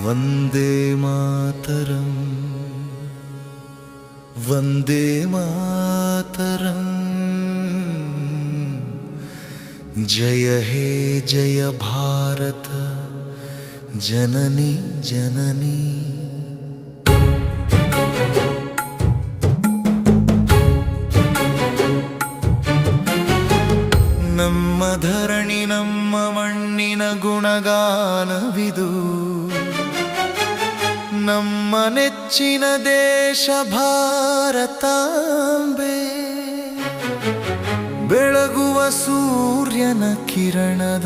ವಂದೇ ಮಾತರಂ ವಂದೇ ಮಾತರಂ ಜಯ ಹೇ ಜಯ ಭಾರತ ಜನನಿ ಜನನಿ ನಮ್ಮ ಧರಣಿ ನಮ್ಮ ಮಣ್ಣಿನ ಗುಣಗಾನವಿದು ನಮ್ಮ ನೆಚ್ಚಿನ ದೇಶ ಭಾರತಾಂಬೆ. ಬೆಳಗುವ ಸೂರ್ಯನ ಕಿರಣದ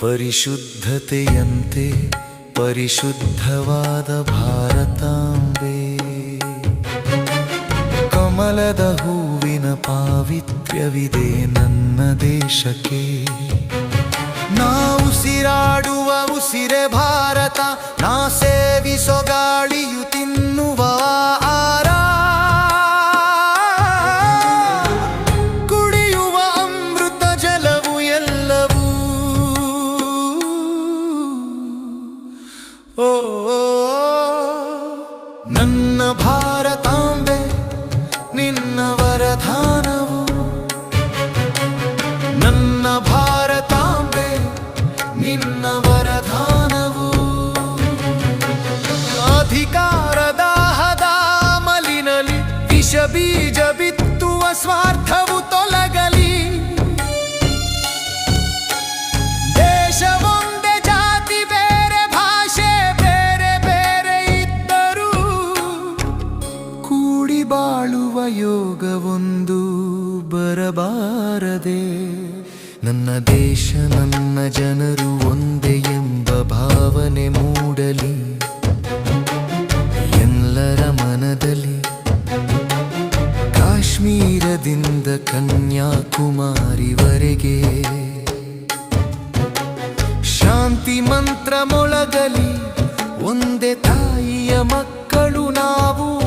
ಪರಿಶುದ್ಧತೆಯಂತೆ ಪರಿಶುದ್ಧವಾದ ಭಾರತಾಂಬೆ. ಕಮಲದ ಹೂವಿನ ಪಾವಿತ್ರ್ಯವಿದೆ ನನ್ನ ದೇಶಕ್ಕೆ. ಉಸಿರೆ ಭಾರತ ನಾ ಸೇವಿಸೋ ಗಾಳಿಯು ತಿನ್ನುವ ಆರ ಕುಡಿಯುವ ಅಮೃತ ಜಲವು ಎಲ್ಲವೂ. ಓ ನನ್ನ ಭಾರತಾಂಬೆ ವಿಷ ಬೀಜ ಬಿತ್ತುವ ಸ್ವಾರ್ಥವು ತೊಲಗಲಿ. ದೇಶವೊಂದೇ ಜಾತಿ, ಬೇರೆ ಭಾಷೆ, ಬೇರೆ ಬೇರೆ ಇದ್ದರೂ ಕೂಡಿ ಬಾಳುವ ಯೋಗವೊಂದು ಬರಬಾರದೆ. ನನ್ನ ದೇಶ, ನನ್ನ ಜನರು ಒಂದೇ ಎಂಬ ಭಾವನೆ ಮೂಡಲಿ. ಕನ್ಯಾಕುಮಾರಿವರೆಗೆ ಶಾಂತಿ ಮಂತ್ರ ಮೊಳಗಲಿ ಒಂದೇ ತಾಯಿಯ ಮಕ್ಕಳು ನಾವು.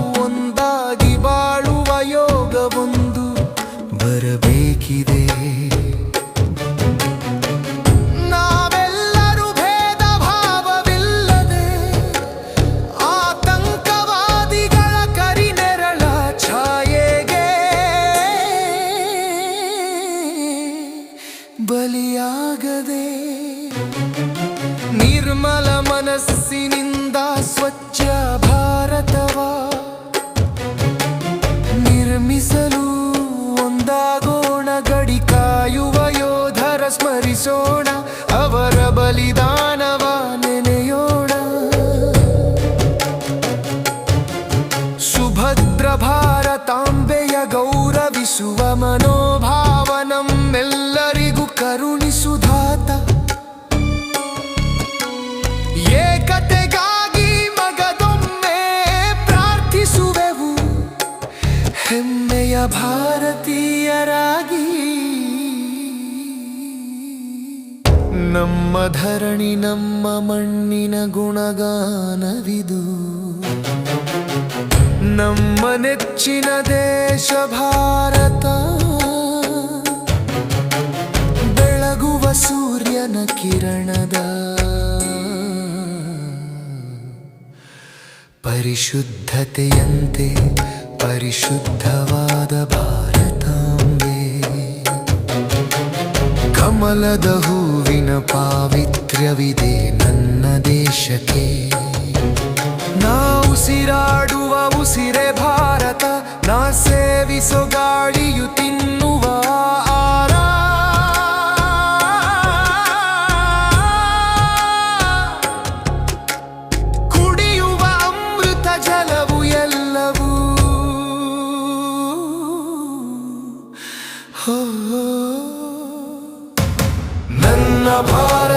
ಮನಸ್ಸಿನಿಂದ ಸ್ವಚ್ಛ ಭಾರತವ. ನಿರ್ಮಿಸಲು ಒಂದಾಗೋಣ ಗಡಿ ಕಾಯುವ ಯೋಧರ ಸ್ಮರಿಸೋಣ, ಅವರ ಬಲಿದಾನವ ನೆನೆಯೋಣ. ಸುಭದ್ರ ಭಾರತಾಂಬೆಯ ಗೌರವಿಸುವ ಮನೋಭಾವ ನಮ್ಮೆಲ್ಲರಿಗೂ ಕರುಣಿಸುಧಾತ ಭಾರತೀಯರಾಗಿ ನಮ್ಮ ಧರಣಿ ನಮ್ಮ ಮಣ್ಣಿನ ಗುಣಗಾನವಿದು. ನಮ್ಮ ನೆಚ್ಚಿನ ದೇಶ ಭಾರತ. ಬೆಳಗುವ ಸೂರ್ಯನ ಕಿರಣದ ಪರಿಶುದ್ಧತೆಯಂತೆ ಪರಿಶುದ್ಧವಾದ ಭಾರತಾಂಬೆ ಕಮಲದ ಹೂವಿನ ಪಾವಿತ್ರ್ಯವಿದೆ ನನ್ನ ದೇಶಕ್ಕೆ. ನಾ ಉಸಿರಾಡುವ ಉಸಿರೆ ಭಾರತ, ನಾ ಸೇವಿಸೋ ಗಾಳಿಯು ತಿನ್ನುವ I'm Namara.